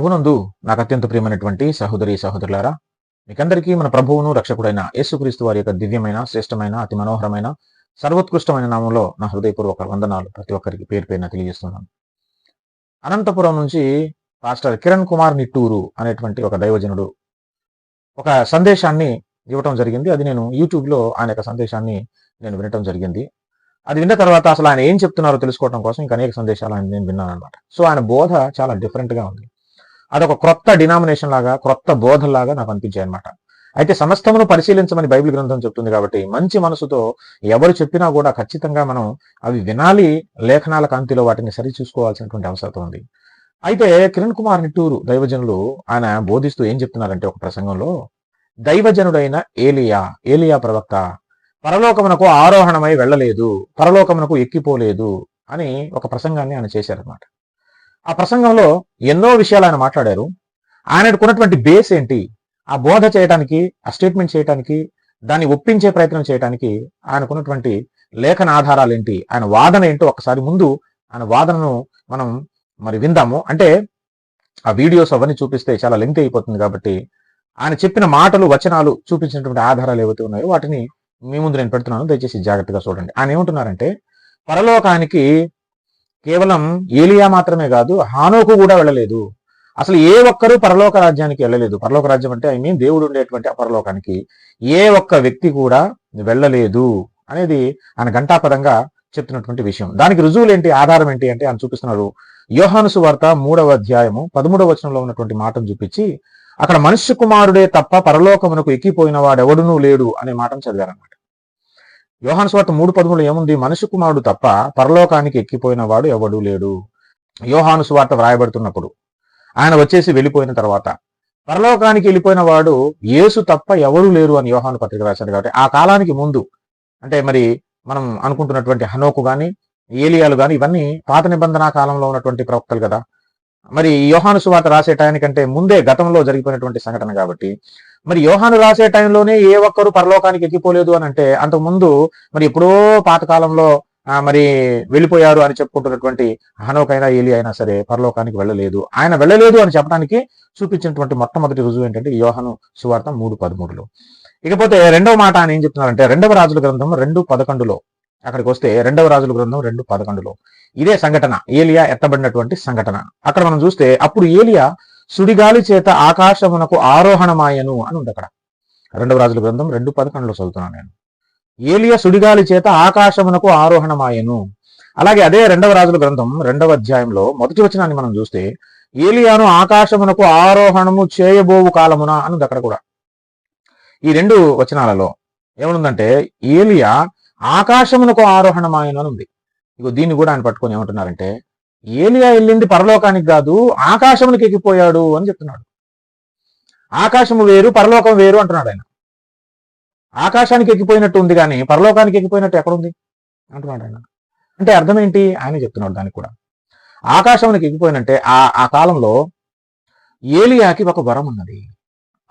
ప్రభునందు నాకు అత్యంత ప్రియమైనటువంటి సహోదరి సహోదరులారా మీకందరికీ మన ప్రభువును రక్షకుడైన యేసుక్రీస్తు వారి యొక్క దివ్యమైన శ్రేష్టమైన అతి మనోహరమైన సర్వోత్కృష్టమైన నామంలో నా హృదయపూర్వక వందనాలు ప్రతి ఒక్కరికి పేరు పేరున తెలియజేస్తున్నాను. అనంతపురం నుంచి పాస్టర్ కిరణ్ కుమార్ నిట్టూరు అనేటువంటి ఒక దైవజనుడు ఒక సందేశాన్ని ఇవ్వటం జరిగింది. అది నేను యూట్యూబ్లో ఆయన యొక్క సందేశాన్ని నేను వినటం జరిగింది. అది విన్న తర్వాత అసలు ఆయన ఏం చెప్తున్నారో తెలుసుకోవడం కోసం ఇంకా అనేక సందేశాలు ఆయన నేను విన్నాను అనమాట సో ఆయన బోధ చాలా డిఫరెంట్గా ఉంది. అదొక క్రొత్త డినామినేషన్ లాగా క్రొత్త బోధలాగా నాకు అనిపించాయి అనమాట అయితే సమస్తమును పరిశీలించమని బైబిల్ గ్రంథం చెప్తుంది కాబట్టి మంచి మనసుతో ఎవరు చెప్పినా కూడా ఖచ్చితంగా మనం అవి వినాలి లేఖనాల కాంతిలో వాటిని సరి చూసుకోవాల్సినటువంటి అవసరం ఉంది. అయితే కిరణ్ కుమార్ నిట్టూరు దైవజనులు ఆయన బోధిస్తూ ఏం చెప్తున్నారంటే ఒక ప్రసంగంలో దైవజనుడైన ఏలియా ఏలియా ప్రవక్త పరలోకమునకు ఆరోహణమై వెళ్ళలేదు పరలోకమునకు ఎక్కిపోలేదు అని ఒక ప్రసంగాన్ని ఆయన చేశారనమాట ఆ ప్రసంగంలో ఎన్నో విషయాలు ఆయన మాట్లాడారు. ఆయనకున్నటువంటి బేస్ ఏంటి? ఆ బోధ చేయడానికి ఆ స్టేట్మెంట్ చేయడానికి దాన్ని ఒప్పించే ప్రయత్నం చేయడానికి ఆయనకున్నటువంటి లేఖన ఆధారాలు ఏంటి? ఆయన వాదన ఏంటో ఒకసారి ముందు ఆయన వాదనను మనం మరి విందాము. అంటే ఆ వీడియోస్ అవన్నీ చూపిస్తే చాలా లెంగ్త్ అయిపోతుంది కాబట్టి ఆయన చెప్పిన మాటలు వచనాలు చూపించినటువంటి ఆధారాలు ఏవైతే ఉన్నాయో వాటిని మీ ముందు నేను పెడుతున్నాను. దయచేసి జాగ్రత్తగా చూడండి. ఆయన ఏమంటున్నారంటే పరలోకానికి కేవలం ఏలియా మాత్రమే కాదు హానోకు కూడా వెళ్ళలేదు. అసలు ఏ ఒక్కరూ పరలోక రాజ్యానికి వెళ్ళలేదు. పరలోక రాజ్యం అంటే ఐ మీన్ దేవుడు ఉండేటువంటి ఆ పరలోకానికి ఏ ఒక్క వ్యక్తి కూడా వెళ్ళలేదు అనేది ఆయన ఘంటాపదంగా చెప్తున్నటువంటి విషయం. దానికి రుజువులు ఏంటి ఆధారం ఏంటి అంటే ఆయన చూపిస్తున్నారు. యోహానుసు వార్త మూడవ అధ్యాయము పదమూడవ వచనంలో ఉన్నటువంటి మాటను చూపించి అక్కడ మనుష్య కుమారుడే తప్ప పరలోకమునకు ఎక్కిపోయిన వాడెవడునూ లేడు అనే మాటను చదివారనమాట యోహాను స్వార్థ మూడు పదమూడు ఏముంది? మనుషు కుమారుడు తప్ప పరలోకానికి ఎక్కిపోయిన వాడు ఎవడు లేడు. యోహాను సువార్త వ్రాయబడుతున్నప్పుడు ఆయన వచ్చేసి వెళ్ళిపోయిన తర్వాత పరలోకానికి వెళ్ళిపోయిన వాడు యేసు తప్ప ఎవరు లేరు అని యోహాను పత్రిక రాశాడు కాబట్టి ఆ కాలానికి ముందు అంటే మరి మనం అనుకుంటున్నటువంటి హనోకు గాని ఏలియాలు గాని ఇవన్నీ పాత నిబంధన కాలంలో ఉన్నటువంటి ప్రవక్తలు కదా. మరి యోహాను సువార్త రాసే టయానికంటే ముందే గతంలో జరిగిపోయినటువంటి సంఘటన కాబట్టి మరి యోహాను రాసే టైంలోనే ఏ ఒక్కరు పరలోకానికి ఎక్కిపోలేదు అని అంటే అంతకు ముందు మరి ఎప్పుడో పాతకాలంలో మరి వెళ్ళిపోయారు అని చెప్పుకుంటున్నటువంటి హనోకైనా ఏలి అయినా సరే పరలోకానికి వెళ్ళలేదు. ఆయన వెళ్ళలేదు అని చెప్పడానికి చూపించినటువంటి మొట్టమొదటి రుజువు ఏంటంటే యోహను సువార్త మూడు పదమూడులో. ఇకపోతే రెండవ మాట ఆయన ఏం చెప్తున్నారంటే రెండవ రాజుల గ్రంథం రెండు పదకొండులో. అక్కడికి వస్తే రెండవ రాజుల గ్రంథం రెండు పదకొండులో. ఇదే సంఘటన ఏలియా ఎత్తబడినటువంటి సంఘటన. అక్కడ మనం చూస్తే అప్పుడు ఏలియా సుడిగాలి చేత ఆకాశమునకు ఆరోహణమాయను అని ఉంది అక్కడ. రెండవ రాజుల గ్రంథం రెండు పదకొండులో చదువుతున్నాను నేను. ఏలియా సుడిగాలి చేత ఆకాశమునకు ఆరోహణమాయను. అలాగే అదే రెండవ రాజుల గ్రంథం రెండవ అధ్యాయంలో మొదటి వచనాన్ని మనం చూస్తే ఏలియాను ఆకాశమునకు ఆరోహణము చేయబోవు కాలమున అని ఉంది అక్కడ కూడా. ఈ రెండు వచనాలలో ఏమనుందంటే ఏలియా ఆకాశమునకు ఆరోహణమాయను అని ఉంది. ఇక దీన్ని కూడా ఆయన పట్టుకొని ఏమంటున్నారంటే ఏలియా వెళ్ళింది పరలోకానికి కాదు ఆకాశమునికి ఎక్కిపోయాడు అని చెప్తున్నాడు. ఆకాశము వేరు పరలోకం వేరు అంటున్నాడు ఆయన. ఆకాశానికి ఎక్కిపోయినట్టు ఉంది కానీ పరలోకానికి ఎక్కిపోయినట్టు ఎక్కడుంది? అంటున్నాడు ఆయన. అంటే అర్థం ఏంటి? ఆయన చెప్తున్నాడు దానికి కూడా. ఆకాశమునికి ఎక్కిపోయినంటే ఆ ఆ కాలంలో ఏలియాకి ఒక వరం ఉన్నది.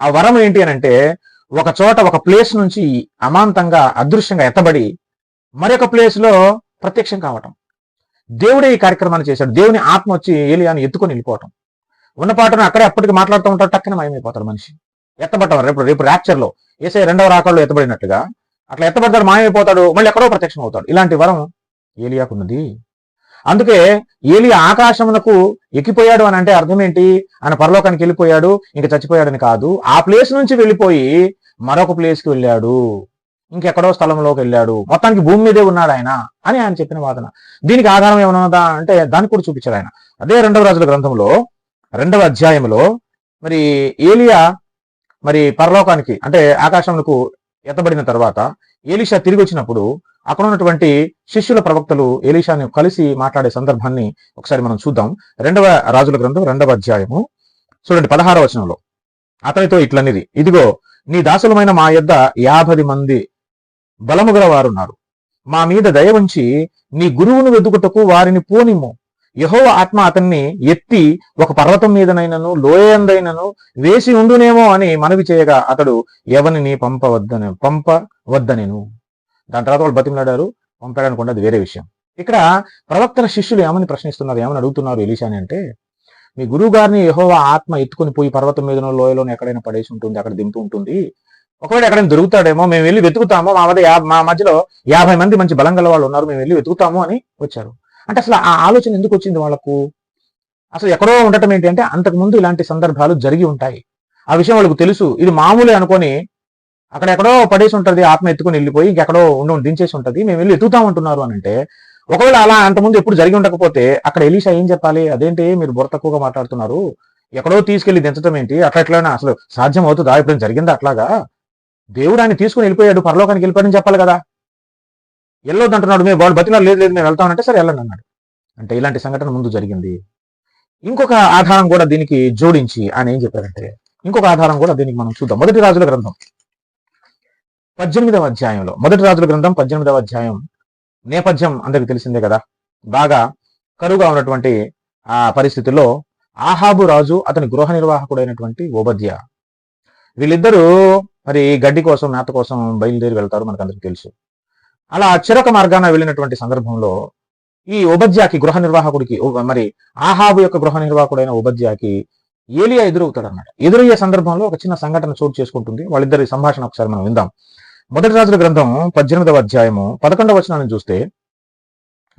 ఆ వరం ఏంటి అని అంటే ఒక చోట ఒక ప్లేస్ నుంచి అమాంతంగా అదృశ్యంగా ఎత్తబడి మరొక ప్లేస్లో ప్రత్యక్షం కావటం. దేవుడే ఈ కార్యక్రమాన్ని చేశాడు. దేవుని ఆత్మ వచ్చి ఏలియాని ఎత్తుకొని వెళ్ళిపోవటం. ఉన్న పాటను అక్కడే అప్పటికి మాట్లాడుతూ ఉంటాడు టక్కన మాయమైపోతాడు మనిషి. ఎత్తబడ్డం రేపు రేపు ర్యాప్చర్ ఏసై ఏసే రెండవ రాకల్లో ఎత్తబడినట్టుగా అట్లా ఎత్తబడతాడు మాయమైపోతాడు మళ్ళీ ఎక్కడో ప్రత్యక్షం అవుతాడు. ఇలాంటి వరం ఏలియాకున్నది. అందుకే ఏలియా ఆకాశమునకు ఎక్కిపోయాడు అని అంటే అర్థం ఏంటి? ఆయన పరలోకానికి వెళ్ళిపోయాడు ఇంకా చచ్చిపోయాడని కాదు. ఆ ప్లేస్ నుంచి వెళ్ళిపోయి మరొక ప్లేస్కి వెళ్ళాడు. ఇంకెక్కడో స్థలంలోకి వెళ్ళాడు. మొత్తానికి భూమి మీదే ఉన్నాడు ఆయన అని ఆయన చెప్పిన వాదన. దీనికి ఆధారం ఏమన్నదా అంటే దాన్ని కూడా చూపించాడు ఆయన. అదే రెండవ రాజుల గ్రంథంలో రెండవ అధ్యాయంలో మరి ఏలియా మరి పరలోకానికి అంటే ఆకాశంకు ఎత్తబడిన తర్వాత ఏలిషా తిరిగి వచ్చినప్పుడు అక్కడ ఉన్నటువంటి శిష్యుల ప్రవక్తలు ఏలీషాని కలిసి మాట్లాడే సందర్భాన్ని ఒకసారి మనం చూద్దాం. రెండవ రాజుల గ్రంథం రెండవ అధ్యాయము. చూడండి పదహారవ వచనంలో. అతనితో ఇట్లనిది ఇదిగో నీ దాసులమైన మా యొద్ద యాభై మంది బలము గలవారున్నారు మా మీద దయ ఉంచి నీ గురువును వెతుకుటకు వారిని పోనిమ్ము. యహోవ ఆత్మ అతన్ని ఎత్తి ఒక పర్వతం మీదనైనను లోయందైనను వేసి ఉండునేమో అని మనవి చేయగా అతడు ఎవరిని పంపవద్దని పంపవద్దనెను. దాని తర్వాత వాళ్ళు బతిమలాడారు పంపాడనుకోండి అది వేరే విషయం. ఇక్కడ ప్రవక్తల శిష్యులు ఏమని ప్రశ్నిస్తున్నారు ఏమని అడుగుతున్నారు ఎలీషాని అంటే మీ గురువు గారిని యెహోవా ఆత్మ ఎత్తుకొని పోయి పర్వతం మీదనో లోయలోనో ఎక్కడైనా పడేసి ఉంటుంది అక్కడ దింపు ఉంటుంది. ఒకవేళ ఎక్కడైనా దొరుకుతాడేమో మేము వెళ్ళి వెతుకుతాము మా మధ్య మా మధ్యలో యాభై మంది మంచి బలం గల వాళ్ళు ఉన్నారు మేము వెళ్ళి వెతుకుతాము అని వచ్చారు. అంటే అసలు ఆ ఆలోచన ఎందుకు వచ్చింది వాళ్ళకు? అసలు ఎక్కడో ఉండటం ఏంటి అంటే అంతకుముందు ఇలాంటి సందర్భాలు జరిగి ఉంటాయి. ఆ విషయం వాళ్ళకు తెలుసు. ఇది మామూలే అనుకొని అక్కడెక్కడో పడేసి ఉంటుంది ఆత్మ ఎత్తుకుని వెళ్ళిపోయి ఇంకెక్కడో ఉండి దించేసి ఉంటుంది మేము వెళ్ళి ఎత్తుతామంటున్నారు అని అంటే ఒకవేళ అలా అంతకుముందు ఎప్పుడు జరిగి ఉండకపోతే అక్కడ ఎలీషా ఏం చెప్పాలి? అదేంటి మీరు బుర్ర తక్కువగా మాట్లాడుతున్నారు? ఎక్కడో తీసుకెళ్ళి దించడం ఏంటి? అట్లా ఎట్లైనా అసలు సాధ్యం అవుతుందా? ఇప్పుడు జరిగిందా అట్లాగా? దేవుడు ఆయన తీసుకుని వెళ్ళిపోయాడు పరలోకానికి వెళ్ళిపోయాడని చెప్పాలి కదా. వెళ్ళొద్దు అంటున్నాడు మేము వాళ్ళు బతిలో లేదు లేదు మేము వెళ్తామంటే సరే వెళ్ళండి అన్నాడు. అంటే ఇలాంటి సంఘటన ముందు జరిగింది. ఇంకొక ఆధారం కూడా దీనికి జోడించి ఆయన ఏం చెప్పారంటే ఇంకొక ఆధారం కూడా దీనికి మనం చూద్దాం. మొదటి రాజుల గ్రంథం. పద్దెనిమిదవ అధ్యాయంలో మొదటి రాజుల గ్రంథం పద్దెనిమిదవ అధ్యాయం. నేపథ్యం అందరికి తెలిసిందే కదా. బాగా కరువుగా ఉన్నటువంటి ఆ పరిస్థితుల్లో ఆహాబు రాజు అతని గృహ నిర్వాహకుడైనటువంటి ఓబద్య. వీళ్ళిద్దరూ మరి గడ్డి కోసం మేత కోసం బయలుదేరి వెళ్తారు మనకు అందరికి తెలుసు. అలా చెరొక మార్గాన వెళ్ళినటువంటి సందర్భంలో ఈ ఉపధ్యాకి గృహ నిర్వాహకుడికి మరి ఆహాబు యొక్క గృహ నిర్వాహకుడైన ఉపధ్యాకి ఏలియా ఎదురవుతాడు అన్నమాట ఎదురయ్యే సందర్భంలో ఒక చిన్న సంఘటన చోటు చేసుకుంటుంది. వాళ్ళిద్దరి సంభాషణ ఒకసారి మనం విందాం. మొదటి రాజుల గ్రంథం పద్దెనిమిదవ అధ్యాయము పదకొండవ వచనాన్ని చూస్తే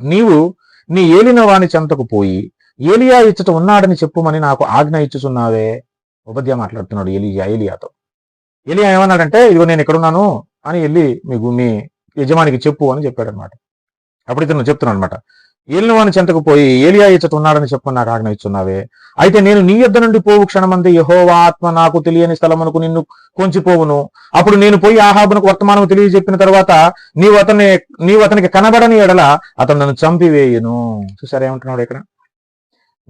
నీవు నీ ఏలిన వాని చెంతకు పోయి ఏలియా ఇచ్చట ఉన్నాడని చెప్పుమని నాకు ఆజ్ఞ ఇచ్చుచున్నావే? ఉపధ్య మాట్లాడుతున్నాడు ఏలియా ఏలియాతో. ఎలియా ఏమన్నాడంటే ఇదిగో నేను ఎక్కడున్నాను అని వెళ్ళి మీకు మీ యజమానికి చెప్పు అని చెప్పాడు అనమాట అప్పుడు ఇతను చెప్తున్నాడు అనమాట ఏలిన వాని చెంతకు పోయి ఏలియా ఇచ్చట ఉన్నాడని చెప్పు నాకు ఆజ్ఞ ఇచ్చున్నావే. అయితే నేను నీ యొద్ద నుండి పోవు క్షణమంది యహోవా ఆత్మ నాకు తెలియని స్థలమునకు నిన్ను కొంచిపోవును. అప్పుడు నేను పోయి ఆహాబునకు వర్తమానం తెలియజెప్పిన తర్వాత నీవు అతన్ని నీవు అతనికి కనబడని ఎడల అతను నన్ను చంపివేయును. చూసారా ఏమంటున్నాడు ఇక్కడ?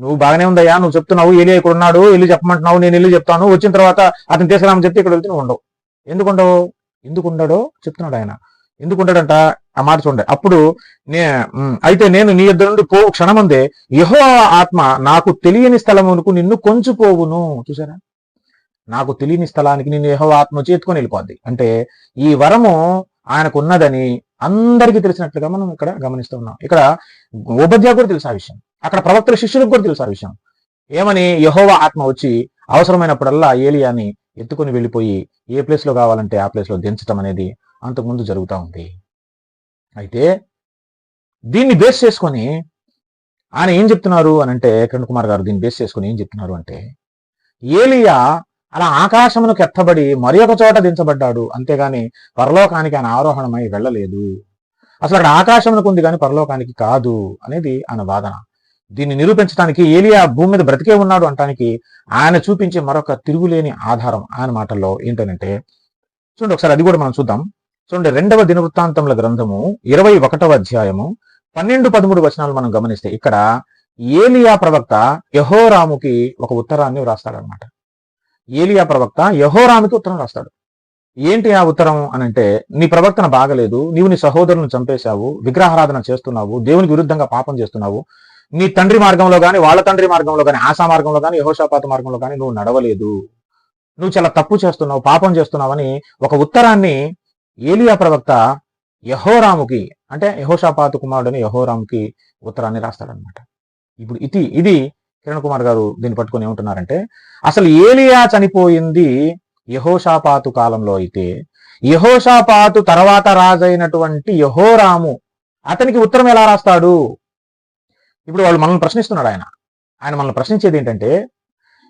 నువ్వు బాగానే ఉందయ్యా నువ్వు చెప్తున్నావు ఏలి ఇక్కడ ఉన్నాడు వెళ్ళి చెప్పమంటున్నావు నేను వెళ్ళి చెప్తాను వచ్చిన తర్వాత అతను తీసుకురామని చెప్తే ఇక్కడ వెళ్తే నువ్వు ఉండవు. ఎందుకు ఉండవు ఎందుకు చెప్తున్నాడు ఆయన. ఎందుకు ఆ మాట చూడండి. అప్పుడు నే అయితే నేను నీ ఇద్దరు నుండి పో క్షణమందే యహో ఆత్మ నాకు తెలియని స్థలమునకు నిన్ను కొంచిపోవును. చూసారా నాకు తెలియని స్థలానికి నిన్ను యహో ఆత్మ చేతుకొని వెళ్ళిపోద్ది. అంటే ఈ వరము ఆయనకు ఉన్నదని అందరికీ తెలిసినట్లుగా మనం ఇక్కడ గమనిస్తూ ఉన్నాం. ఇక్కడ ఉపధ్యాయ కూడా తెలుసు ఆ విషయం. అక్కడ ప్రవక్తల శిష్యులకు కూడా తెలుసు ఆ విషయం. ఏమని యహోవా ఆత్మ వచ్చి అవసరమైనప్పుడల్లా ఏలియాని ఎత్తుకొని వెళ్ళిపోయి ఏ ప్లేస్లో కావాలంటే ఆ ప్లేస్లో దించటం అనేది అంతకుముందు జరుగుతూ ఉంది. అయితే దీన్ని బేస్ చేసుకొని ఆయన ఏం చెప్తున్నారు అని అంటే కిరణ్ కుమార్ గారు దీన్ని బేస్ చేసుకొని ఏం చెప్తున్నారు అంటే ఏలియా అలా ఆకాశమునకు ఎత్తబడి మరి ఒక చోట దించబడ్డాడు అంతేగాని పరలోకానికి ఆయన ఆరోహణమై వెళ్ళలేదు. అసలు అక్కడ ఆకాశమునకు ఉంది కానీ పరలోకానికి కాదు అనేది ఆయన వాదన. దీన్ని నిరూపించడానికి ఏలియా భూమి మీద బ్రతికే ఉన్నాడు అంటానికి ఆయన చూపించే మరొక తిరుగులేని ఆధారం ఆయన మాటల్లో ఏంటనంటే చూడండి ఒకసారి అది కూడా మనం చూద్దాం. చూడండి రెండవ దినవృత్తాంతముల గ్రంథము ఇరవై ఒకటవ అధ్యాయము పన్నెండు పదమూడు వచనాలు మనం గమనిస్తే ఇక్కడ ఏలియా ప్రవక్త యహోరాముకి ఒక ఉత్తరాన్ని వ్రాస్తాడనమాట. ఏలియా ప్రవక్త యహోరాముకి ఉత్తరం రాస్తాడు ఏంటి ఆ ఉత్తరం అని అంటే నీ ప్రవర్తన బాగలేదు నీవు నీ సహోదరులను చంపేశావు విగ్రహారాధన చేస్తున్నావు దేవునికి విరుద్ధంగా పాపం చేస్తున్నావు నీ తండ్రి మార్గంలో గాని వాళ్ళ తండ్రి మార్గంలో కానీ ఆశా మార్గంలో కానీ యహోషాపాత మార్గంలో కానీ నువ్వు నడవలేదు. నువ్వు చాలా తప్పు చేస్తున్నావు పాపం చేస్తున్నావని ఒక ఉత్తరాన్ని ఏలియా ప్రవక్త యహోరాముకి అంటే యహోషాపాత కుమారుడని యహోరాముకి ఉత్తరాన్ని రాస్తాడనమాట ఇప్పుడు ఇది ఇది కిరణ్ కుమార్ గారు దీన్ని పట్టుకొని ఏమంటున్నారంటే అసలు ఏలియా చనిపోయింది యహోషాపాతు కాలంలో అయితే యహోషాపాతు తర్వాత రాజైనటువంటి యహోరాము అతనికి ఉత్తరం ఎలా రాస్తాడు? ఇప్పుడు వాళ్ళు మనల్ని ప్రశ్నిస్తున్నాడు ఆయన. ఆయన మనల్ని ప్రశ్నించేది ఏంటంటే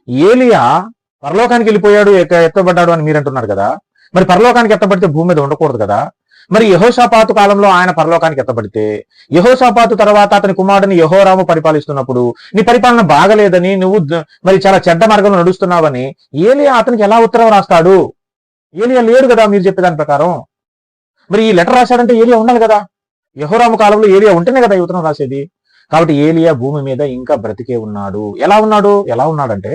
ఏలియా పరలోకానికి వెళ్ళిపోయాడు ఎక్క- ఎత్తబడ్డాడు అని మీరు అంటున్నారు కదా. మరి పరలోకానికి ఎత్తబడితే భూమి మీద ఉండకూడదు కదా. మరి యహోషాపాతు కాలంలో ఆయన పరలోకానికి ఎత్తబడితే యహోషాపాతు తర్వాత అతని కుమారుడిని యహోరాము పరిపాలిస్తున్నప్పుడు నీ పరిపాలన బాగలేదని నువ్వు మరి చాలా చెడ్డ మార్గంలో నడుస్తున్నావని ఏలియా అతనికి ఎలా ఉత్తరం రాస్తాడు? ఏలియా లేడు కదా మీరు చెప్పే దాని ప్రకారం. మరి ఈ లెటర్ రాశాడంటే ఏలియా ఉండాలి కదా. యహోరాము కాలంలో ఏలియా ఉంటేనే కదా ఈ ఉత్తరం రాసేది. కాబట్టి ఏలియా భూమి మీద ఇంకా బ్రతికే ఉన్నాడు. ఎలా ఉన్నాడు? ఎలా ఉన్నాడంటే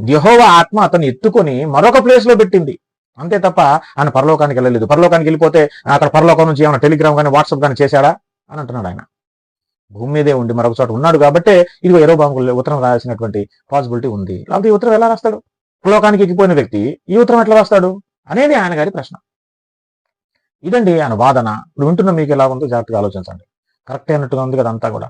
యహోవ ఆత్మ అతను ఎత్తుకొని మరొక ప్లేస్లో పెట్టింది. అంతే తప్ప ఆయన పరలోకానికి వెళ్ళలేదు. పరలోకానికి వెళ్ళిపోతే అక్కడ పరలోకం నుంచి ఏమైనా టెలిగ్రామ్ కానీ వాట్సాప్ కానీ చేశాడా? అని అంటున్నాడు ఆయన. భూమి మీదే ఉండి మరొక చోట ఉన్నాడు కాబట్టి ఇదిగో ఎరో బాంబు ఉత్తరం రాయాల్సినటువంటి పాసిబిలిటీ ఉంది. లేకపోతే ఈ ఉత్తరం ఎలా రాస్తాడు? పరలోకానికి ఎక్కిపోయిన వ్యక్తి ఈ ఉత్తరం ఎట్లా రాస్తాడు? అనేది ఆయన గారి ప్రశ్న. ఇదండి ఆయన వాదన. ఇప్పుడు వింటున్న మీకు ఎలా ఉందో జాగ్రత్తగా ఆలోచించండి. కరెక్ట్ అయినట్టుగా ఉంది కదా అంతా కూడా.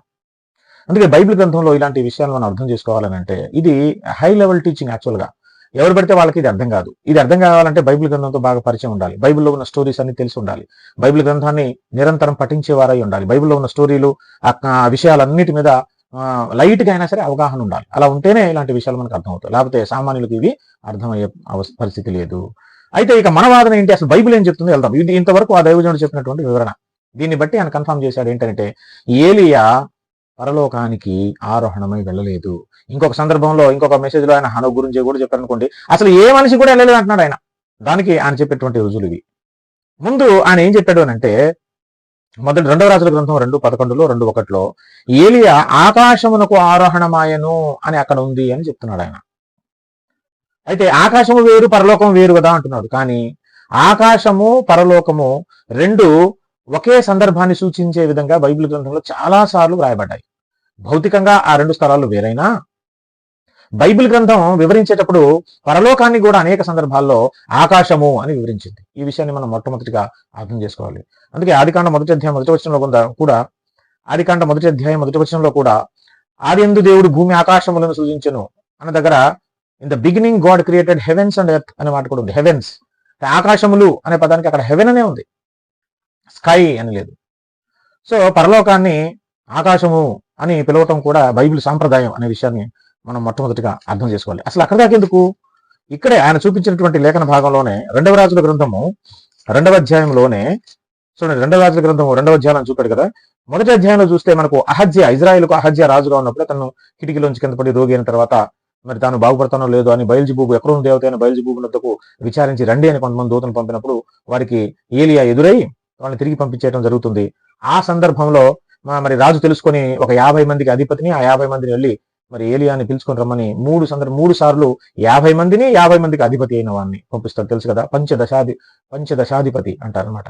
అందుకే బైబిల్ గ్రంథంలో ఇలాంటి విషయాలు మనం అర్థం చేసుకోవాలని అంటే ఇది హై లెవెల్ టీచింగ్ యాక్చువల్గా. ఎవరు పడితే వాళ్ళకి ఇది అర్థం కాదు. ఇది అర్థం కావాలంటే బైబిల్ గ్రంథంతో బాగా పరిచయం ఉండాలి. బైబిల్లో ఉన్న స్టోరీస్ అన్ని తెలిసి ఉండాలి. బైబిల్ గ్రంథాన్ని నిరంతరం పఠించేవారై ఉండాలి. బైబిల్లో ఉన్న స్టోరీలు ఆ విషయాలన్నిటి మీద లైట్గా అయినా సరే అవగాహన ఉండాలి. అలా ఉంటేనే ఇలాంటి విషయాలు మనకు అర్థమవుతాయి. లేకపోతే సామాన్యులకు ఇవి అర్థమయ్యే పరిస్థితి లేదు. అయితే ఇక మన వాదన ఏంటి? అసలు బైబిల్ ఏం చెప్తుందో? వెళ్దాం. ఇది ఇంతవరకు ఆ దైవజనుడు చెప్పినటువంటి వివరణ. దీన్ని బట్టి ఆయన కన్ఫర్మ్ చేశాడు ఏంటంటే ఏలియా పరలోకానికి ఆరోహణమై వెళ్ళలేదు. ఇంకొక సందర్భంలో ఇంకొక మెసేజ్లో ఆయన హనో గురించి కూడా చెప్పారు అనుకోండి. అసలు ఏ మనిషి కూడా వెళ్ళలేదు అంటున్నాడు ఆయన. దానికి ఆయన చెప్పేటువంటి రుజువులు ఇవి. ముందు ఆయన ఏం చెప్పాడు అని అంటే మొదటి రెండవ రాజుల గ్రంథం రెండు పదకొండులో రెండు ఒకటిలో ఏలియా ఆకాశమునకు ఆరోహణమాయను అని అక్కడ ఉంది అని చెప్తున్నాడు ఆయన. అయితే ఆకాశము వేరు పరలోకం వేరు కదా అంటున్నాడు. కానీ ఆకాశము పరలోకము రెండు ఒకే సందర్భాన్ని సూచించే విధంగా బైబిల్ గ్రంథంలో చాలా సార్లు వ్రాయబడ్డాయి. భౌతికంగా ఆ రెండు స్థలాలు వేరైనా? బైబిల్ గ్రంథం వివరించేటప్పుడు పరలోకాన్ని కూడా అనేక సందర్భాల్లో ఆకాశము అని వివరించింది. ఈ విషయాన్ని మనం మొట్టమొదటిగా అర్థం చేసుకోవాలి. అందుకే ఆదికాండ మొదటి అధ్యాయం మొదటి వచనంలో కూడా ఆదికాండ మొదటి అధ్యాయం మొదటి వచనంలో కూడా ఆది ఎందు దేవుడు భూమి ఆకాశములను సూచించను అన్న దగ్గర in the beginning God created heavens and earth అనే మాట కూడా ఉంది. హెవెన్స్ ఆకాశములు అనే పదానికి అక్కడ హెవెన్ అనే ఉంది. స్కై అని లేదు సో పరలోకాన్ని ఆకాశము అని పిలవటం కూడా బైబిల్ సాంప్రదాయం అనే విషయాన్ని మనం మొట్టమొదటిగా అర్థం చేసుకోవాలి. అసలు అక్కడ ఎందుకు? ఇక్కడే ఆయన చూపించినటువంటి లేఖన భాగంలోనే రెండవ రాజుల గ్రంథము రెండవ అధ్యాయంలోనే చూడండి రెండవ రాజుల గ్రంథము రెండవ అధ్యాయం చూపాడు కదా. మొదటి అధ్యాయంలో చూస్తే మనకు అహజ్య ఇజ్రాయిల్కు అహజ్య రాజుగా ఉన్నప్పుడు తను కిటికీలోంచి కింద పడి రోగి అయిన తర్వాత మరి తాను బాగుపడతానో లేదో అని బయల్జిబూబు ఎక్కడ ఉంది దేవత అయిన బయలుజిబూబు వద్దకు విచారించి రండి అని కొంతమంది దూతను పంపినప్పుడు వారికి ఏలియా ఎదురై వాళ్ళని తిరిగి పంపించేయడం జరుగుతుంది. ఆ సందర్భంలో మా- మరి రాజు తెలుసుకొని ఒక యాభై మందికి అధిపతిని ఆ యాభై మందిని వెళ్ళి మరి ఏలియాని పిలుచుకొని రమ్మని మూడు సందర్భ మూడు సార్లు యాభై మందిని యాభై మందికి అధిపతి అయిన వాడిని పంపిస్తారు. తెలుసు కదా? పంచదశాధి పంచదశాధిపతి అంటారు అనమాట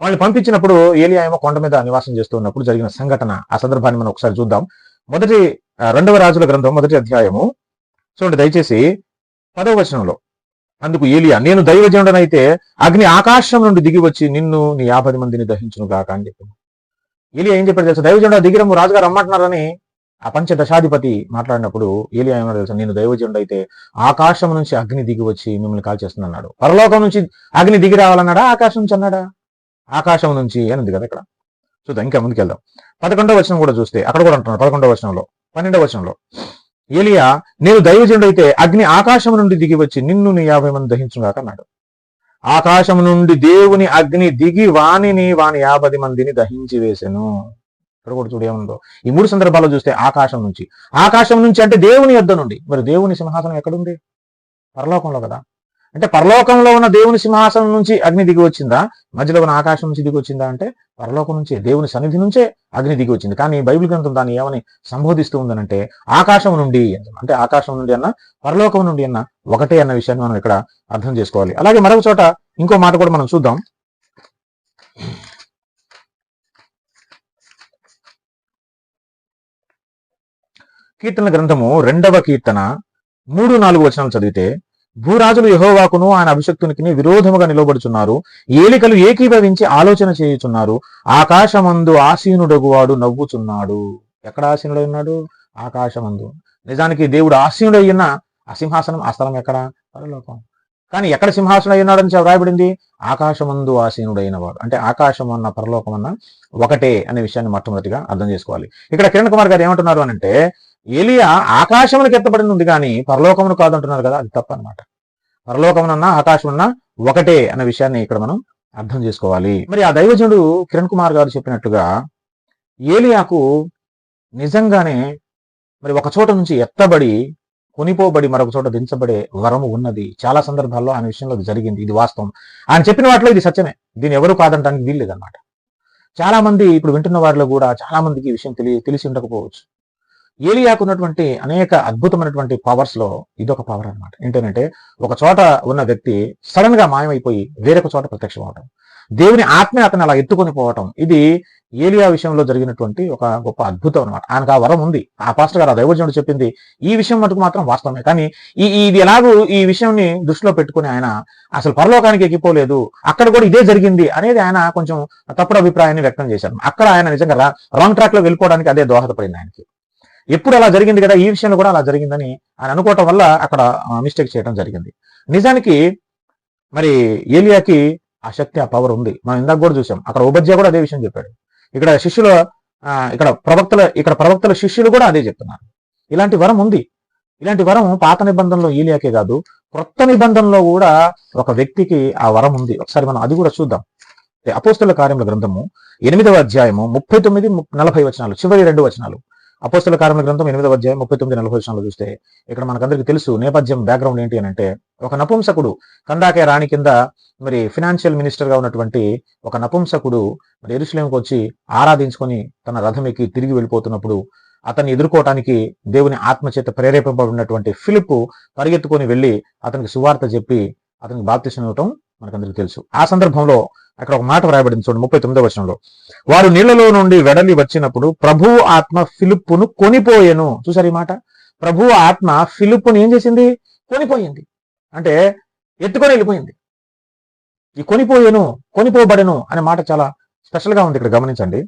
వాళ్ళని పంపించినప్పుడు ఏలియా ఏమో కొండ మీద నివాసం చేస్తున్నప్పుడు జరిగిన సంఘటన. ఆ సందర్భాన్ని మనం ఒకసారి చూద్దాం. మొదటి రెండవ రాజుల గ్రంథం మొదటి అధ్యాయము. చూడండి దయచేసి పదవ వచనంలో. అందుకు ఏలియా నేను దైవజనుడనైతే అగ్ని ఆకాశం నుండి దిగి వచ్చి నిన్ను నీ యాభై మందిని దహించును కాక అని చెప్పింది ఏలియా ఏం చెప్పాడు తెలుసు? దైవజనుడు దిగిరము రాజుగారు అమ్మంటున్నారని ఆ పంచ దశాధిపతి మాట్లాడినప్పుడు ఏలియా ఏమన్నా తెలుసు? నేను దైవజనుడు అయితే ఆకాశం నుంచి అగ్ని దిగి వచ్చి మిమ్మల్ని కాల్చేస్తుంది అన్నాడు. పరలోకం నుంచి అగ్ని దిగి రావాలన్నాడా? ఆకాశం నుంచి అన్నాడా? ఆకాశం నుంచి అని ఉంది కదా ఇక్కడ. చూద్దాం ఇంకా ముందుకెళ్దాం. పదకొండవ వచనం కూడా చూస్తే అక్కడ కూడా అంటున్నాడు పదకొండవ వచనంలో పన్నెండవ వచనంలో. ఏలియా నేను దైవజనుడు అగ్ని ఆకాశం నుండి దిగి వచ్చి నిన్ను నీ యాభై మంది దహించుగాక అన్నాడు. ఆకాశం నుండి దేవుని అగ్ని దిగి వాణిని వాని యాభై మందిని దహించి వేసెను. ఇక్కడ కూడా చూడు ఏముందో. ఈ మూడు సందర్భాల్లో చూస్తే ఆకాశం నుంచి. ఆకాశం నుంచి అంటే దేవుని యొద్ద నుండి. మరి దేవుని సింహాసనం ఎక్కడుంది? పరలోకంలో కదా. అంటే పరలోకంలో ఉన్న దేవుని సింహాసనం నుంచి అగ్ని దిగి వచ్చిందా మధ్యలో ఉన్న ఆకాశం నుంచి దిగి వచ్చిందా అంటే పరలోకం నుంచే దేవుని సన్నిధి నుంచే అగ్ని దిగి వచ్చింది కానీ బైబిల్ గ్రంథం దాన్ని ఏమని సంబోధిస్తూ ఉందనంటే ఆకాశం నుండి అంటే ఆకాశం నుండి అన్న పరలోకం నుండి అన్న ఒకటే అన్న విషయాన్ని మనం ఇక్కడ అర్థం చేసుకోవాలి. అలాగే మరొక చోట ఇంకో మాట కూడా మనం చూద్దాం. కీర్తన గ్రంథము రెండవ కీర్తన మూడు నాలుగు వచనాలు చదివితే భూరాజులు యహోవాకును ఆయన అభిషక్తునికి విరోధముగా నిలబడుచున్నారు. ఏలికలు ఏకీభవించి ఆలోచన చేయుచున్నారు. ఆకాశమందు ఆసీనుడగువాడు నవ్వుచున్నాడు. ఎక్కడ ఆసీనుడై ఉన్నాడు? ఆకాశమందు. నిజానికి దేవుడు ఆసీనుడయ్యున్న ఆ సింహాసనం ఆ స్థలం ఎక్కడ? పరలోకం. కానీ ఎక్కడ సింహాసనం అయ్యున్నాడని ఉన్నాడని రాయబడింది ఆకాశమందు ఆసీనుడైన వాడు అంటే ఆకాశం అన్న పరలోకం అన్న ఒకటే అనే విషయాన్ని మొట్టమొదటిగా అర్థం చేసుకోవాలి. ఇక్కడ కిరణ్ కుమార్ గారు ఏమంటున్నారు అంటే ఏలియా ఆకాశములకు ఎత్తబడిన ఉంది కానీ పరలోకమును కాదంటున్నారు కదా అది తప్పనమాట. పరలోకమునన్నా ఆకాశమున్నా ఒకటే అనే విషయాన్ని ఇక్కడ మనం అర్థం చేసుకోవాలి. మరి ఆ దైవజనుడు కిరణ్ కుమార్ గారు చెప్పినట్టుగా ఏలియాకు నిజంగానే మరి ఒక చోట నుంచి ఎత్తబడి కొనిపోబడి మరొక చోట దించబడే వరము ఉన్నది. చాలా సందర్భాల్లో ఆయన విషయంలో జరిగింది. ఇది వాస్తవం. ఆయన చెప్పిన వాటిలో ఇది సత్యమే. దీన్ని ఎవరు కాదంటానికి వీల్లేదన్నమాట. చాలా మంది ఇప్పుడు వింటున్న వారిలో కూడా చాలా మందికి ఈ విషయం తెలియ తెలిసి ఉండకపోవచ్చు. ఏలియాకు ఉన్నటువంటి అనేక అద్భుతమైనటువంటి పవర్స్లో ఇదొక పవర్ అన్నమాట. ఏంటంటే ఒక చోట ఉన్న వ్యక్తి సడన్గా మాయమైపోయి వేరొక చోట ప్రత్యక్షం అవటం దేవుని ఆత్మే అతను అలా ఎత్తుకొని పోవటం. ఇది ఏలియా విషయంలో జరిగినటువంటి ఒక గొప్ప అద్భుతం అనమాట ఆయనకు ఆ వరం ఉంది. ఆ పాస్టర్ గారు ఆ దైవజనుడు చెప్పింది ఈ విషయం మటుకు మాత్రం వాస్తవమే. కానీ ఈ ఇది ఎలాగూ ఈ విషయాన్ని దృష్టిలో పెట్టుకుని ఆయన అసలు పరలోకానికి ఎక్కిపోలేదు అక్కడ కూడా ఇదే జరిగింది అనేది ఆయన కొంచెం తప్పుడు అభిప్రాయాన్ని వ్యక్తం చేశారు. అక్కడ ఆయన నిజంగా రాంగ్ ట్రాక్లో వెళ్ళిపోవడానికి అదే దోహదపడింది ఆయనకి. ఎప్పుడు అలా జరిగింది కదా? ఈ విషయంలో కూడా అలా జరిగిందని ఆయన అనుకోవటం వల్ల అక్కడ మిస్టేక్ చేయడం జరిగింది. నిజానికి మరి ఏలియాకి ఆ శక్తి ఆ పవర్ ఉంది. మనం ఇందాక కూడా చూసాం అక్కడ ఉపధ్యాయ కూడా అదే విషయం చెప్పాడు. ఇక్కడ శిష్యుల ఇక్కడ ప్రవక్తల ఇక్కడ ప్రవక్తల శిష్యులు కూడా అదే చెప్తున్నారు. ఇలాంటి వరం ఉంది. ఇలాంటి వరం పాత నిబంధనలో ఈలియాకే కాదు. క్రొత్త నిబంధనలో కూడా ఒక వ్యక్తికి ఆ వరం ఉంది. ఒకసారి మనం అది కూడా చూద్దాం. అపోస్తుల కార్యముల గ్రంథము ఎనిమిదవ అధ్యాయము ముప్పై తొమ్మిది నలభై వచనాలు చివరి రెండు వచనాలు. అపోస్తుల కార్యముల గ్రంథం ఎనిమిదవ అధ్యాయం ముప్పై తొమ్మిది నలభై వచనాలు చూస్తే ఇక్కడ మనకందరికీ తెలుసు నేపథ్యం బ్యాక్గ్రౌండ్ ఏంటి అని అంటే ఒక నపుంసకుడు కందాకే రాణి కింద మరి ఫినాన్షియల్ మినిస్టర్గా ఉన్నటువంటి ఒక నపుంసకుడు మరి ఎరుసలేంకి వచ్చి ఆరాధించుకొని తన రథం ఎక్కి తిరిగి వెళ్ళిపోతున్నప్పుడు అతన్ని ఎదుర్కోవటానికి దేవుని ఆత్మ చేత ప్రేరేపింపబడినటువంటి ఫిలిప్ పరిగెత్తుకొని వెళ్ళి అతనికి సువార్త చెప్పి అతనికి బాప్తిసం ఇవ్వటం మనకందరికీ తెలుసు. ఆ సందర్భంలో అక్కడ ఒక మాట వ్రాయబడింది చూడండి ముప్పై తొమ్మిదో వచనంలో. వారు నీళ్ళలో నుండి వెడలి వచ్చినప్పుడు ప్రభు ఆత్మ ఫిలిప్పును కొనిపోయెను. చూసారు ఈ మాట? ప్రభు ఆత్మ ఫిలిప్పును ఏం చేసింది? కొనిపోయింది. అంటే ఎత్తుకొని వెళ్ళిపోయింది. ఈ కొనిపోయేను కొనిపోబడెను అనే మాట చాలా స్పెషల్గా ఉంది ఇక్కడ గమనించండి.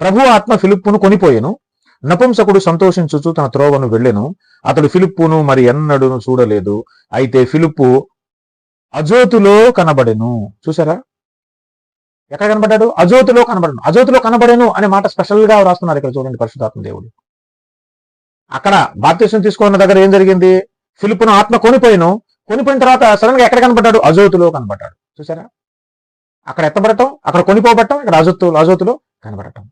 ప్రభు ఆత్మ ఫిలిప్పును కొనిపోయెను నపుంసకుడు సంతోషించుచు తన త్రోవను వెళ్ళెను. అతడు ఫిలిప్పును మరి ఎన్నడును చూడలేదు. అయితే ఫిలిప్పు అజోతులో కనబడెను. చూసారా ఎక్కడ కనబడ్డాడు? అజోతులో కనబడను. అజోతులో కనబడెను అనే మాట స్పెషల్గా రాస్తున్నారు ఇక్కడ చూడండి పరిశుధాత్మ దేవుడు. అక్కడ బాప్తీసం తీసుకున్న దగ్గర ఏం జరిగింది? ఫిలిప్ను ఆత్మ కొనిపోయాను. కొనిపోయిన తర్వాత సడన్గా ఎక్కడ కనబడ్డాడు? అజోతులో కనబడ్డాడు. చూసారా అక్కడ ఎత్తబడటం అక్కడ కొనిపోబట్టం ఇక్కడ అజోతు అజోతులో కనబడటం.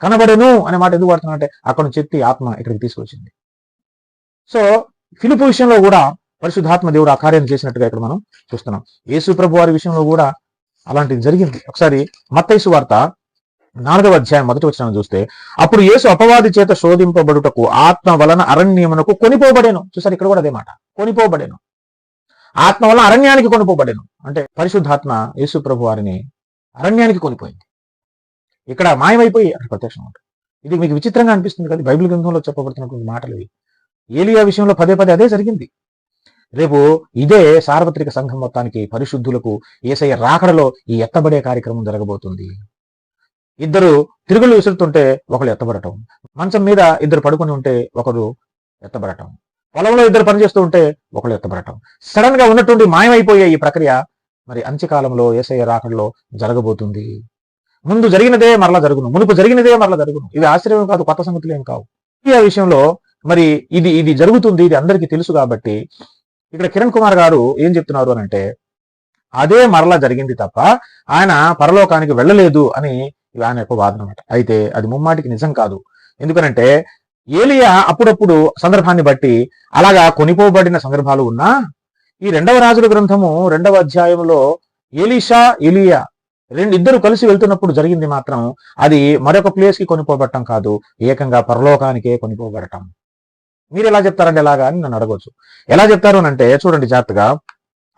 కనబడెను అనే మాట ఎందుకు వాడుతున్నా అంటే అక్కడ నుంచి ఎత్తి ఆత్మ ఇక్కడికి తీసుకొచ్చింది. సో ఫిలిపు విషయంలో కూడా పరిశుద్ధాత్మ దేవుడు ఆ కార్యం చేసినట్టుగా ఇక్కడ మనం చూస్తున్నాం. యేసు ప్రభు వారి విషయంలో కూడా అలాంటిది జరిగింది. ఒకసారి మత్తైసు వార్త నాలుగవ అధ్యాయం మొదటి వచ్చిన చూస్తే అప్పుడు యేసు అపవాది చేత శోధింపబడుటకు ఆత్మ వలన అరణ్యమునకు కొనిపోబడేను. చూసారు ఇక్కడ కూడా అదే మాట. కొనిపోబడేను. ఆత్మ వలన అరణ్యానికి కొనిపోబడేను. అంటే పరిశుద్ధాత్మ యేసు ప్రభు వారిని అరణ్యానికి కొనిపోయింది. ఇక్కడ మాయమైపోయి అక్కడ ప్రత్యక్షం ఉంటుంది ఇది మీకు విచిత్రంగా అనిపిస్తుంది కదా బైబిల్ గ్రంథంలో చెప్పబడుతున్నటువంటి మాటలు ఇవి. ఏలియా విషయంలో పదే పదే అదే జరిగింది. రేపు ఇదే సార్వత్రిక సంఘం మొత్తానికి పరిశుద్ధులకు ఏసయ్య రాకడలో ఈ ఎత్తబడే కార్యక్రమం జరగబోతుంది. ఇద్దరు తిరుగులు విసురుతుంటే ఒకరు ఎత్తబడటం. మంచం మీద ఇద్దరు పడుకొని ఉంటే ఒకరు ఎత్తబడటం. పొలంలో ఇద్దరు పనిచేస్తూ ఉంటే ఒకరు ఎత్తబడటం. సడన్గా ఉన్నటువంటి మాయమైపోయే ఈ ప్రక్రియ మరి అంత్యకాలంలో ఏసయ్య రాకడలో జరగబోతుంది. ముందు జరిగినదే మరలా జరుగును. మునుపు జరిగినదే మరలా జరుగును. ఇవి ఆశ్చర్యం కాదు కొత్త సంగతులు ఏం కావు. ఈ విషయంలో మరి ఇది ఇది జరుగుతుంది ఇది అందరికీ తెలుసు కాబట్టి ఇక్కడ కిరణ్ కుమార్ గారు ఏం చెప్తున్నారు అని అంటే అదే మరలా జరిగింది తప్ప ఆయన పరలోకానికి వెళ్ళలేదు అని ఆయన యొక్క వాదన అనమాట అయితే అది ముమ్మాటికి నిజం కాదు. ఎందుకనంటే ఏలియా అప్పుడప్పుడు సందర్భాన్ని బట్టి అలాగా కొనిపోబడిన సందర్భాలు ఉన్నా ఈ రెండవ రాజుల గ్రంథము రెండవ అధ్యాయంలో ఎలీషా ఏలియా రెండు ఇద్దరు కలిసి వెళ్తున్నప్పుడు జరిగింది మాత్రం అది మరొక ప్లేస్కి కొనిపోబడటం కాదు. ఏకంగా పరలోకానికే కొనిపోబడటం. మీరు ఎలా చెప్తారండి ఎలాగా అని నన్ను అడగవచ్చు ఎలా చెప్తారు అని అంటే చూడండి జాగ్రత్తగా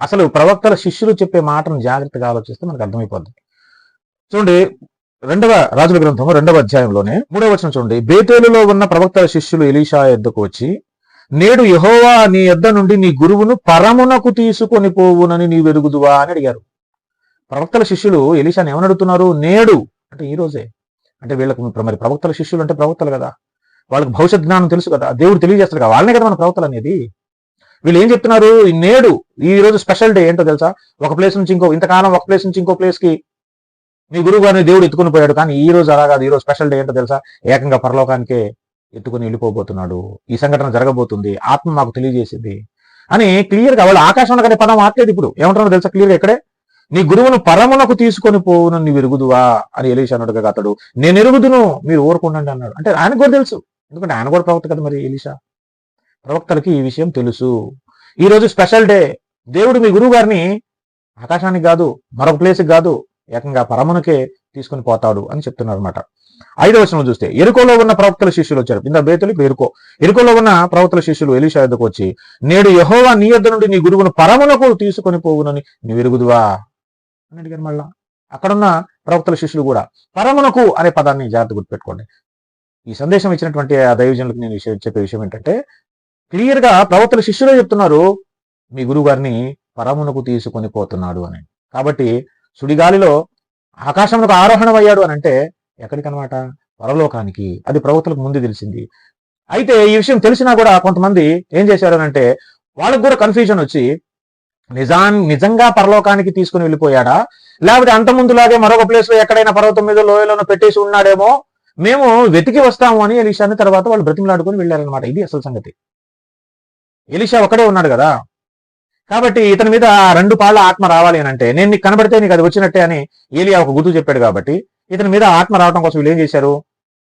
అసలు ప్రవక్తల శిష్యులు చెప్పే మాటను జాగ్రత్తగా ఆలోచిస్తే మనకు అర్థమైపోద్ది. చూడండి రెండవ రాజుల గ్రంథము రెండవ అధ్యాయంలోనే మూడవ వచనం చూడండి. బేతేలులో ఉన్న ప్రవక్తల శిష్యులు ఎలీషా ఎద్దకు వచ్చి నేడు యహోవా నీ ఎద్ద నుండి నీ గురువును పరమునకు తీసుకొని పోవునని నీ వెరుగుదువా అని అడిగారు. ప్రవక్తల శిష్యులు ఎలీషాని ఏమని అడుగుతున్నారు? నేడు. అంటే ఈ రోజే. అంటే వీళ్ళకు మరి ప్రవక్తల శిష్యులు అంటే ప్రవక్తలు కదా. వాళ్ళకి భవిష్యత్ జ్ఞానం తెలుసు కదా దేవుడు తెలియజేస్తారు కదా వాళ్ళనే కదా మన ప్రవక్తలు అనేది. వీళ్ళు ఏం చెప్తున్నారు? నేడు ఈ రోజు స్పెషల్ డే ఏంటో తెలుసా? ఒక ప్లేస్ నుంచి ఇంకో ఇంతకాలం ఒక ప్లేస్ నుంచి ఇంకో ప్లేస్కి మీ గురువు గారిని దేవుడు ఎత్తుకుని పోయాడు కానీ ఈ రోజు అలా కాదు ఈ రోజు స్పెషల్ డే ఏంటో తెలుసా? ఏకంగా పరలోకానికే ఎత్తుకుని వెళ్ళిపోబోతున్నాడు. ఈ సంఘటన జరగబోతుంది ఆత్మ మాకు తెలియజేసింది అని క్లియర్గా వాళ్ళు ఆకాశంలో కానీ పదం ఆట్లేదు ఇప్పుడు. ఏమంటారో తెలుసా క్లియర్ ఎక్కడే ఇక్కడే? నీ గురువును పరమునకు తీసుకొని పోవును నీ విరుగుదువా అని ఎలీషా అన్నాడుగా అతడు. నేను ఎరుగుదును మీరు ఊరుకుండండి అన్నాడు. అంటే ఆయన కూడా తెలుసు. ఎందుకంటే ఆయన కూడా ప్రవక్త కదా మరి ఎలీషా? ప్రవక్తలకి ఈ విషయం తెలుసు. ఈ రోజు స్పెషల్ డే. దేవుడు మీ గురువు గారిని ఆకాశానికి కాదు మరొక ప్లేస్కి కాదు ఏకంగా పరమునకే తీసుకొని పోతాడు అని చెప్తున్నారు అనమాట ఐదవ వచనం చూస్తే ఎరుకోలో ఉన్న ప్రవక్తల శిష్యులు వచ్చారు. ఇంత బేతులు ఇప్పుడు ఎరుకో. ఎరుకోలో ఉన్న ప్రవక్తల శిష్యులు ఎలీషా ఎద్దకు వచ్చి నేడు యహోవా నీ యొద్ద నుండి నీ గురువును పరమునకు తీసుకొని పోవునని నువ్వు ఎరుగుదువా? అని అడిగారు మళ్ళా. అక్కడున్న ప్రవక్తల శిష్యులు కూడా పరమునకు అనే పదాన్ని జాగ్రత్త గుర్తుపెట్టుకోండి. ఈ సందేశం ఇచ్చినటువంటి ఆ దైవజనులకు నేను విషయం- చెప్పే విషయం ఏంటంటే క్లియర్గా ప్రవక్తల శిష్యులే చెప్తున్నారు మీ గురువు గారిని పరమునకు తీసుకొని పోతున్నాడు అని. కాబట్టి సుడిగాలిలో ఆకాశంలో ఆరోహణం అయ్యాడు అని అంటే ఎక్కడికనమాట? పరలోకానికి. అది ప్రవక్తలకు ముందు తెలిసింది. అయితే ఈ విషయం తెలిసినా కూడా కొంతమంది ఏం చేశారు అని అంటే వాళ్ళకు కూడా కన్ఫ్యూజన్ వచ్చి నిజా నిజంగా పరలోకానికి తీసుకుని వెళ్ళిపోయాడా? లేకపోతే అంత ముందులాగే మరొక ప్లేస్లో ఎక్కడైనా పర్వతం మీద లోయలోనో పెట్టేసి ఉన్నాడేమో? మేము వెతికి వస్తాము అని ఎలీషాని తర్వాత వాళ్ళు బ్రతిమలాడుకొని వెళ్ళారనమాట ఇది అసలు సంగతి. ఎలీషా ఒకడే ఉన్నాడు కదా. కాబట్టి ఇతని మీద రెండు పాళ్ళ ఆత్మ రావాలి అని అంటే నేను నీకు కనబడితే నీకు అది వచ్చినట్టే అని ఏలియా ఒక గుర్తు చెప్పాడు కాబట్టి ఇతని మీద ఆత్మ రావడం కోసం వీళ్ళు ఏం చేశారు?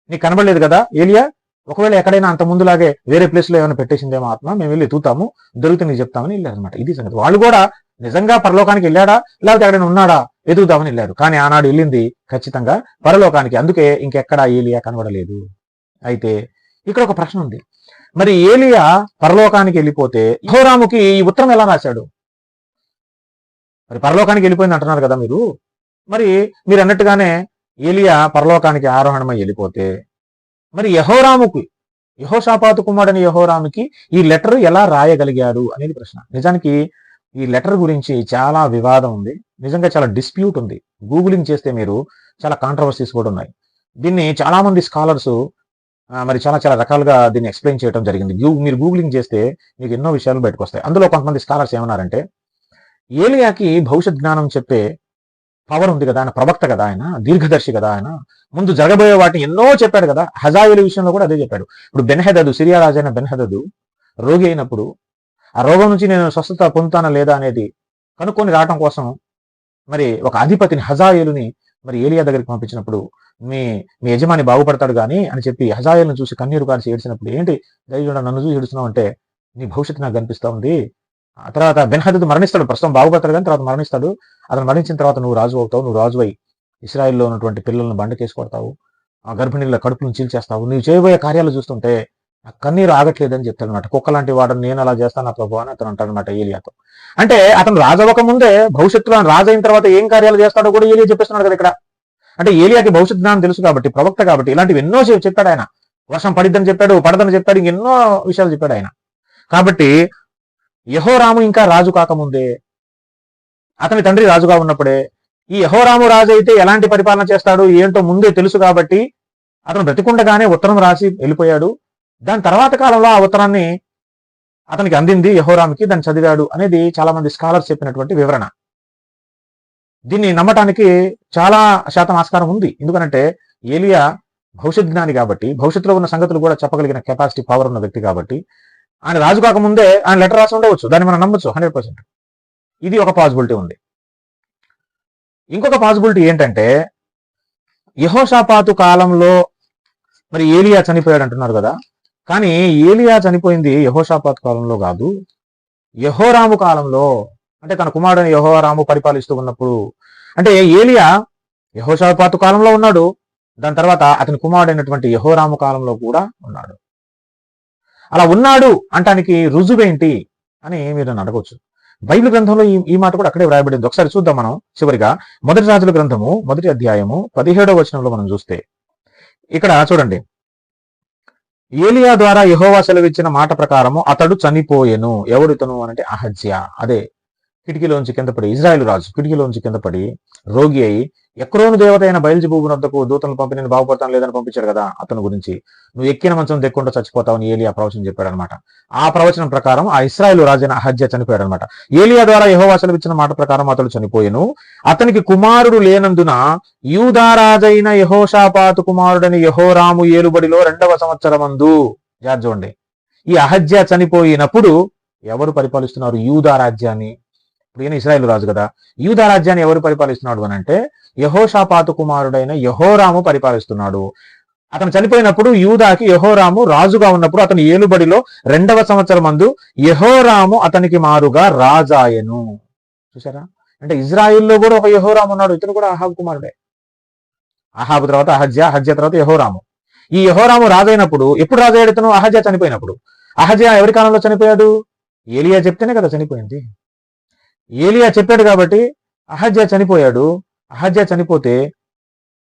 నీకు కనబడలేదు కదా ఏలియా? ఒకవేళ ఎక్కడైనా అంత ముందులాగే వేరే ప్లేస్లో ఏమైనా పెట్టేసిందేమో ఆత్మ మేము వెళ్ళి తూతాము దొరికితే నీకు చెప్తామని వెళ్ళారనమాట ఇది సంగతి. వాళ్ళు కూడా నిజంగా పరలోకానికి వెళ్ళాడా? లేకపోతే ఎక్కడైనా ఉన్నాడా? ఎదుగుదామని వెళ్ళారు కానీ ఆనాడు వెళ్ళింది ఖచ్చితంగా పరలోకానికి. అందుకే ఇంకెక్కడా ఏలియా కనబడలేదు. అయితే ఇక్కడ ఒక ప్రశ్న ఉంది. మరి ఏలియా పరలోకానికి వెళ్ళిపోతే యహోరాముకి ఈ ఉత్తరం ఎలా రాశాడు? మరి పరలోకానికి వెళ్ళిపోయింది అంటున్నారు కదా మీరు. మరి మీరు అన్నట్టుగానే ఏలియా పరలోకానికి ఆరోహణమై వెళ్ళిపోతే మరి యహోరాముకి యహోషాపాతు కుమారుడని యహోరాముకి ఈ లెటర్ ఎలా రాయగలిగాడు అనేది ప్రశ్న. నిజానికి ఈ లెటర్ గురించి చాలా వివాదం ఉంది. నిజంగా చాలా డిస్ప్యూట్ ఉంది. గూగులింగ్ చేస్తే మీరు చాలా కాంట్రవర్సీస్ కూడా ఉన్నాయి. దీన్ని చాలా మంది స్కాలర్స్ మరి చాలా చాలా రకాలుగా దీన్ని ఎక్స్ప్లెయిన్ చేయడం జరిగింది. మీరు గూగులింగ్ చేస్తే మీకు ఎన్నో విషయాలు బయటకు వస్తాయి అందులో కొంతమంది స్కాలర్స్ ఏమన్నారంటే ఏలియాకి భవిష్యత్ జ్ఞానం చెప్పే పవర్ ఉంది కదా ఆయన ప్రవక్త కదా ఆయన దీర్ఘదర్శి కదా ఆయన ముందు జరగబోయే వాటిని ఎన్నో చెప్పాడు కదా హజాయిల విషయంలో కూడా అదే చెప్పాడు. ఇప్పుడు బెన్హెదదు సిరియా రాజైన బెన్హెదదు రోగి అయినప్పుడు ఆ రోగం నుంచి నేను స్వస్థత పొందుతానా లేదా అనేది కనుక్కొని రావటం కోసం మరి ఒక అధిపతిని హజాయేలుని మరి ఏలియా దగ్గరికి పంపించినప్పుడు మీ మీ యజమాని బాగుపడతాడు కానీ అని చెప్పి హజాయేలును చూసి కన్నీరు కాల్చి ఏడ్చినప్పుడు ఏంటి దైవజుడా నన్ను చూసి ఏడుస్తున్నావు అంటే నీ భవిష్యత్తు నాకు కనిపిస్తా ఉంది. ఆ తర్వాత బెన్హదదు మరణిస్తాడు. ప్రస్తుతం బాగుపడతాడు కానీ తర్వాత మరణిస్తాడు. అతను మరణించిన తర్వాత నువ్వు రాజు అవుతావు నువ్వు రాజు ఇస్రాయిల్లో ఉన్నటువంటి పిల్లలను బండకేసి కొడతావు. ఆ గర్భిణీల కడుపులను చీల్చేస్తావు. నువ్వు చేయబోయే కార్యాలు చూస్తుంటే నా కన్నీరు ఆగట్లేదని చెప్తాడు అనమాట కుక్క లాంటి వాడు నేను అలా చేస్తాను నా ప్రభు అని అతను అంటాడు అనమాట ఏలియాతో. అంటే అతను రాజవక ముందే భవిష్యత్తులో ఆయన రాజు అయిన తర్వాత ఏం కార్యాలు చేస్తాడో కూడా ఏలియా చెప్పేస్తున్నాడు కదా ఇక్కడ. అంటే ఏలియాకి భవిష్యత్ జ్ఞానం తెలుసు కాబట్టి ప్రవక్త కాబట్టి ఇలాంటివి ఎన్నో చెప్పాడు ఆయన. వర్షం పడిద్దని చెప్పాడు పడదని చెప్పాడు ఇంకెన్నో విషయాలు చెప్పాడు ఆయన. కాబట్టి యహోరాము ఇంకా రాజు కాకముందే అతని తండ్రి రాజుగా ఉన్నప్పుడే ఈ యహోరాము రాజు అయితే ఎలాంటి పరిపాలన చేస్తాడు ఏంటో ముందే తెలుసు కాబట్టి అతను బ్రతికుండగానే ఉత్తరం రాసి వెళ్ళిపోయాడు. దాని తర్వాత కాలంలో ఆ ఉత్తరాన్ని అతనికి అందింది యహోరాముకి దాన్ని చదివాడు అనేది చాలా మంది స్కాలర్స్ చెప్పినటువంటి వివరణ. దీన్ని నమ్మటానికి చాలా శాతం ఆస్కారం ఉంది. ఎందుకనంటే ఏలియా భవిష్యత్ జ్ఞాని కాబట్టి భవిష్యత్తులో ఉన్న సంగతులు కూడా చెప్పగలిగిన కెపాసిటీ పవర్ ఉన్న వ్యక్తి కాబట్టి ఆయన రాజు కాకముందే ఆయన లెటర్ రాసి ఉండవచ్చు. దాన్ని మనం నమ్మొచ్చు హండ్రెడ్ ఇది ఒక పాసిబిలిటీ ఉంది. ఇంకొక పాసిబిలిటీ ఏంటంటే యహోషాపాతు కాలంలో మరి ఏలియా చనిపోయాడు అంటున్నారు కదా కానీ ఏలియా చనిపోయింది యహోషాపాత్ కాలంలో కాదు. యహోరాము కాలంలో అంటే తన కుమారుడైన యహోరాము పరిపాలిస్తూ ఉన్నప్పుడు అంటే ఏలియా యహోషాపాతు కాలంలో ఉన్నాడు. దాని తర్వాత అతని కుమారుడైనటువంటి యహోరాము కాలంలో కూడా ఉన్నాడు. అలా ఉన్నాడు అంటానికి రుజువేంటి అని మీరు నన్ను అడగవచ్చు బైబిల్ గ్రంథంలో ఈ ఈ మాట కూడా అక్కడే వ్రాయబడింది. ఒకసారి చూద్దాం మనం చివరిగా. మొదటి రాజుల గ్రంథము మొదటి అధ్యాయము పదిహేడవ వచనంలో మనం చూస్తే ఇక్కడ చూడండి. ఏలియా ద్వారా యహోవా సెలవిచ్చిన మాట ప్రకారము అతడు చనిపోయెను. ఎవడితను అనంటే అహజ్య. అదే కిటికీలోంచి కింద పడి ఇజ్రాయెల్ రాజు కిటికీలోంచి కింద పడి రోగి అయి ఎక్రోను దేవత అయిన బయలుజీబూబు వద్దకు దూతలను పంపి నేను బాగుపడతాను లేదని పంపించాడు కదా అతని గురించి. నువ్వు ఎక్కిన మంచం దెక్కుండా చచ్చిపోతావని ఏలియా ప్రవచనం చెప్పాడు అనమాట ఆ ప్రవచనం ప్రకారం ఆ ఇస్రాయల్ రాజైన అహజ్య చనిపోయాడు అనమాట ఏలియా ద్వారా యహోవాసలు ఇచ్చిన మాట ప్రకారం అతడు చనిపోయాను. అతనికి కుమారుడు లేనందున యూదారాజైన యహోషాపాతు కుమారుడని యహోరాము ఏలుబడిలో రెండవ సంవత్సరమందు అందు చూడండి. ఈ అహజ్య చనిపోయినప్పుడు ఎవరు పరిపాలిస్తున్నారు? యూదా రాజ్యాన్ని ఇప్పుడు ఈయన ఇస్రాయేల్ రాజు కదా. యూదా రాజ్యాన్ని ఎవరు పరిపాలిస్తున్నాడు అని అంటే యహోషాపాతు కుమారుడైన యహోరాము పరిపాలిస్తున్నాడు. అతను చనిపోయినప్పుడు యూదాకి యహోరాము రాజుగా ఉన్నప్పుడు అతను ఏలుబడిలో రెండవ సంవత్సరం మందు యహోరాము అతనికి మారుగా రాజాయను. చూసారా అంటే ఇజ్రాయిల్లో కూడా ఒక యహోరాము ఉన్నాడు. ఇతను కూడా అహాబ్ కుమారుడే. అహాబ్ తర్వాత అహజ్య అహజ్య తర్వాత యహోరాము. ఈ యహోరాము రాజైనప్పుడు ఎప్పుడు రాజయ్యాడు ఇతను? అహజ్య చనిపోయినప్పుడు. అహజ్య ఎవరి కాలంలో చనిపోయాడు? ఏలియా చెప్తేనే కదా చనిపోయింది. ఏలియా చెప్పాడు కాబట్టి అహజ్య చనిపోయాడు. అహజ్య చనిపోతే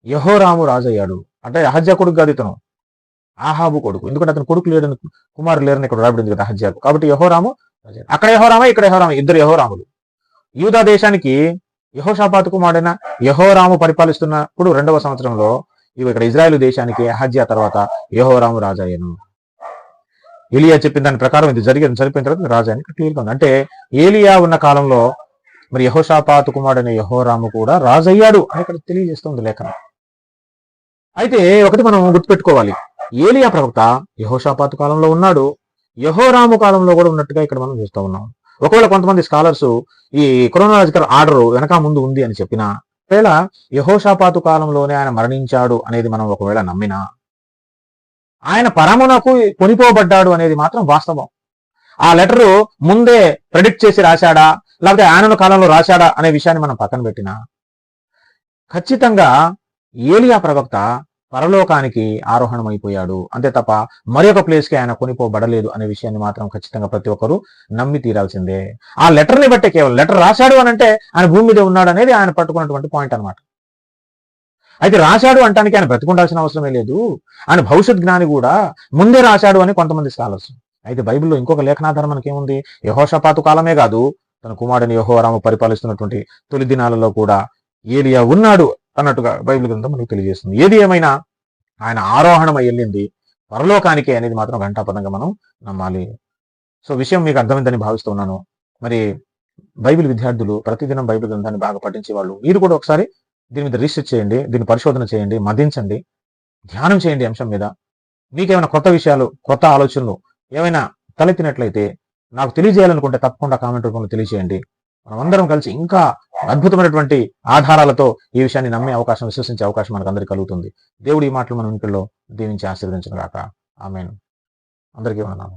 యహోరాము రాజయ్యాడు. అంటే అహజ్య కొడుకు కాదు ఇతను. ఆహాబు కొడుకు. ఎందుకంటే అతను కొడుకు లేడని కుమారు లేరని ఇక్కడ రాబడింది కదా అహజ్యాకు. కాబట్టి యహోరాము అక్కడ యహోరామ ఇక్కడ యహోరామ ఇద్దరు యహోరాములు. యూదా దేశానికి యహోషాపాత్ కుమారుడైన యహోరాము పరిపాలిస్తున్నప్పుడు రెండవ సంవత్సరంలో ఇవి ఇక్కడ ఇజ్రాయెల్ దేశానికి అహజ్య తర్వాత యహోరాము రాజయ్యను. ఏలియా చెప్పిన దాని ప్రకారం ఇది జరిగింది చనిపోయిన తర్వాత రాజు అని క్లియర్గా ఉంది. అంటే ఏలియా ఉన్న కాలంలో మరి యహోషాపాతు కుమారుడైన యహోరాము కూడా రాజయ్యాడు అని ఇక్కడ తెలియజేస్తుంది లేఖనం. అయితే ఒకటి మనం గుర్తుపెట్టుకోవాలి. ఏలియా ప్రవక్త యహోషాపాతు కాలంలో ఉన్నాడు. యహోరాము కాలంలో కూడా ఉన్నట్టుగా ఇక్కడ మనం చూస్తూ ఉన్నాం. ఒకవేళ కొంతమంది స్కాలర్స్ ఈ క్రోనాలజికల్ ఆర్డర్ వెనక ముందు ఉంది అని చెప్పినా ఒకవేళ యహోషాపాతు కాలంలోనే ఆయన మరణించాడు అనేది మనం ఒకవేళ నమ్మినా ఆయన పరమునకు కొనిపోబడ్డాడు అనేది మాత్రం వాస్తవం. ఆ లెటరు ముందే ప్రెడిక్ట్ చేసి రాశాడా? లేకపోతే ఆయన కాలంలో రాశాడా అనే విషయాన్ని మనం పక్కన పెట్టినా? ఖచ్చితంగా ఏలియా ప్రవక్త పరలోకానికి ఆరోహణమైపోయాడు. అంతే తప్ప మరి ఒక ప్లేస్కి ఆయన కొనిపోబడలేదు అనే విషయాన్ని మాత్రం ఖచ్చితంగా ప్రతి ఒక్కరూ నమ్మి తీరాల్సిందే. ఆ లెటర్ని బట్టే కేవలం లెటర్ రాశాడు అని అంటే ఆయన భూమి మీద ఉన్నాడు అనేది ఆయన పట్టుకున్నటువంటి పాయింట్ అన్నమాట. అయితే రాశాడు అంటానికి ఆయన బ్రతికుండాల్సిన అవసరమే లేదు. ఆయన భవిష్యత్ జ్ఞాని కూడా ముందే రాశాడు అని కొంతమంది స్కాలర్స్. అయితే బైబిల్లో ఇంకొక లేఖనాధారం మనకి ఏముంది యహోషపాతు కాలమే కాదు తన కుమారుని యహోరాము పరిపాలిస్తున్నటువంటి తొలి దినాలలో కూడా ఏలియా ఉన్నాడు అన్నట్టుగా బైబిల్ గ్రంథం మనకు తెలియజేస్తుంది. ఏది ఏమైనా ఆయన ఆరోహణమై వెళ్ళింది పరలోకానికే అనేది మాత్రం ఘంటాపదంగా మనం నమ్మాలి. సో విషయం మీకు అర్థమైందని భావిస్తున్నాను. మరి బైబిల్ విద్యార్థులు ప్రతిదినం బైబిల్ గ్రంథాన్ని బాగా పఠించే వాళ్ళు మీరు కూడా ఒకసారి దీని మీద రీసెర్చ్ చేయండి దీన్ని పరిశోధన చేయండి మదించండి ధ్యానం చేయండి అంశం మీద. మీకేమైనా కొత్త విషయాలు కొత్త ఆలోచనలు ఏమైనా తలెత్తినట్లయితే నాకు తెలియజేయాలనుకుంటే తప్పకుండా కామెంట్ రూపంలో తెలియజేయండి మనమందరం కలిసి ఇంకా అద్భుతమైనటువంటి ఆధారాలతో ఈ విషయాన్ని నమ్మే అవకాశం విశ్వసించే అవకాశం మనకు అందరికీ కలుగుతుంది. దేవుడి ఈ మాటలు మన ఇంట్లో దీవించి ఆశీర్వదించిన గాక. ఆమెను. అందరికీ ఉన్నాము